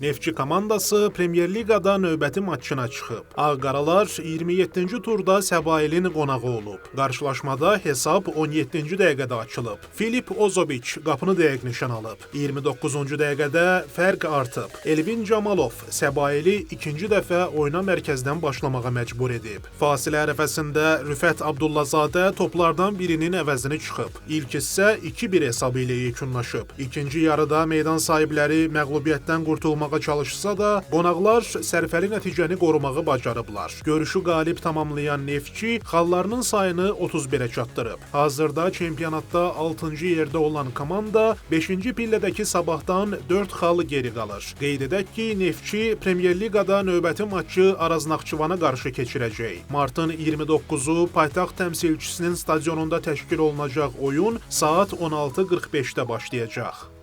Neftçi komandası Premyer Liqada növbəti maçına çıxıb. Ağqaralar 27-ci turda Səbailin qonağı olub. Qarşılaşmada hesab 17-ci dəqiqədə açılıb. Filip Ozoviç qapını dəqiq nişan alıb. 29-cu dəqiqədə fərq artıb. Elvin Camalov Səbaili ikinci dəfə oyuna mərkəzdən başlamağa məcbur edib. Fasilə ərəfəsində Rüfət Abdullazadə toplardan birinin əvəzini çıxıb. İlk hissə 2-1 hesabı ilə yekunlaşıb. İkinci yarıda meydan sahibləri məğlubiyyətdən qurtulmağa çalışsa da, qonaqlar sərfəli nəticəni qorumağı bacarıblar. Görüşü qalib tamamlayan Neftçi xallarının sayını 31-ə çatdırıb. Hazırda çempionatda 6-cı yerdə olan komanda 5-ci pillədəki sabahdan 4 xal geri qalır. Qeyd edək ki, Neftçi Premyer Liqada növbəti maçı Araz Naxçıvana qarşı keçirəcək. Martın 29-u paytaxt təmsilçisinin stadionunda təşkil olunacaq oyun saat 16:45-də başlayacaq.